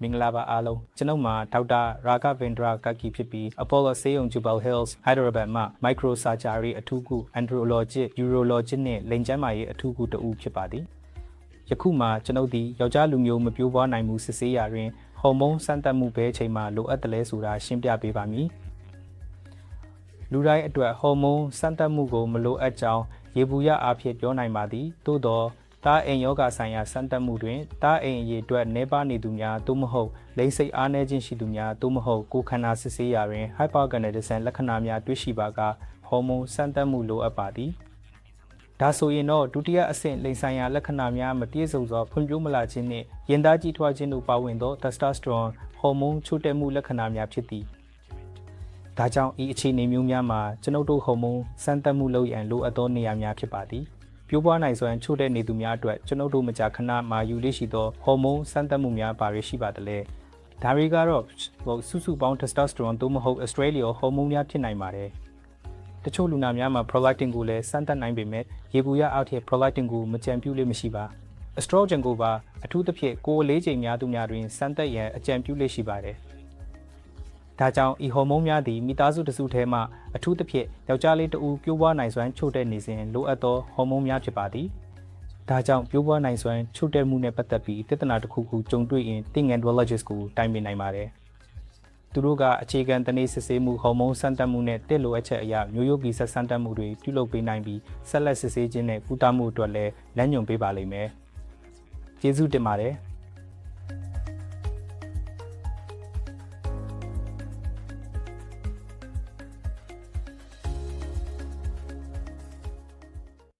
မင်္ဂလာပါအားလုံးကျွန်ုပ်မှာဒေါက်တာရာဂဗင်ဒရာကကီဖြစ်ပြီး Apollo ဆေးရုံ Jubal Hills Hyderabad မှာ Microsurgery အထူးကု Andrologic Urologic နဲ့လိင်ကျန်းမာရေးအထူးကုတဦးဖြစ်ပါသည်ယခုမှကျွန်ုပ်သည်ယောက်ျားလူမျိုးမပြိုးပွားနိုင်မှုစစ်ဆေးရာတွင်ဟော်မုန်းစမ်းသပ်မှုဘဲအချိန်မှာလိုအပ်တယ်လဲဆိုတာရှင်းပြပေးပါမည်လူတိုင်းအတွက်ဟော်မုန်းစမ်းသပ်မှုကိုမလိုအပ်ကြောင်းရေဘူးရအားဖြင့်ပြောနိုင်ပါသည်သို့သော တားအိမ်ယောဂဆိုင်ရာစမ်းသပ်မှုတွင်တားအိမ်အရေးအတွက်နှဲပါနေသူများသို့မဟုတ်လိမ့်စိတ်အားနည်းခြင်းရှိသူများသို့မဟုတ်ကိုယ်ခန္ဓာစစ်ဆေးရာတွင် hypergonadism လက္ခဏာများတွေ့ရှိပါကဟော်မုန်းစမ်းသပ်မှုလိုအပ်ပါသည်ဒါဆိုရင်တော့ဒုတိယအဆင့်လိင်ဆိုင်ရာလက္ခဏာများမပြည့်စုံစွာဖွံ့ဖြိုးမလာခြင်းနှင့်ရင်သားကြီးထွားခြင်းတို့ပါဝင်သော testosterone ဟော်မုန်းချို့တဲ့မှုလက္ခဏာများဖြစ်သည်ဒါကြောင့်ဤအခြေအနေမျိုးများမှာကျွန်ုပ်တို့ဟော်မုန်းစမ်းသပ်မှုလုပ်ရန်လိုအပ်သောနေရာများဖြစ်ပါသည် ပြိုးပွားနိုင်စွမ်းချို့တဲ့နေသူများအတွက်ကျွန်ုပ်တို့မကြာခဏမှာယူလေးရှိသောဟော်မုန်းစမ်းသပ်မှုများပါရရှိပါသလဲဒါတွေကတော့ဟိုစုစုပေါင်း testosterone သို့မဟုတ် estrogen ဟော်မုန်းများဖြစ်နိုင်ပါတယ်တချို့လူနာများမှာ prolactin ကိုလည်းစမ်းသပ်နိုင်ပေမဲ့ရေဘူးရအောက်ထက် prolactin ကိုမကြံပြူလေးမရှိပါ estrogen ကိုပါအထူးသဖြင့်ကိုယ်လေးချိန်များသူများတွင်စမ်းသပ်ရန်အကြံပြုလေးရှိပါတယ် ဒါကြောင့်ဤဟော်မုန်းများသည်မိသားစုတစ်စုထဲမှအထူးသဖြင့်ယောက်ျားလေးတဦးပြိုးပွားနိုင်စွမ်းချို့တဲ့နေစဉ်လိုအပ်သောဟော်မုန်းများဖြစ်ပါသည်ဒါကြောင့်ပြိုးပွားနိုင်စွမ်းချို့တဲ့မှုနဲ့ပတ်သက်ပြီးတည်တနာတစ်ခုခုကြုံတွေ့ရင်သင်ငန် neurologist ကိုတိုင်ပင်နိုင်ပါတယ်သူတို့ကအခြေခံတနေ့စစ်ဆေးမှုဟော်မုန်းစမ်းသပ်မှုနဲ့တစ်လိုအပ်ချက်အရမျိုးရိုးဗီဇစမ်းသပ်မှုတွေပြုလုပ်ပေးနိုင်ပြီးဆက်လက်စစ်ဆေးခြင်းနဲ့ကုသမှုအတွက်လည်းလမ်းညွှန်ပေးပါလိမ့်မယ်ကျေးဇူးတင်ပါတယ်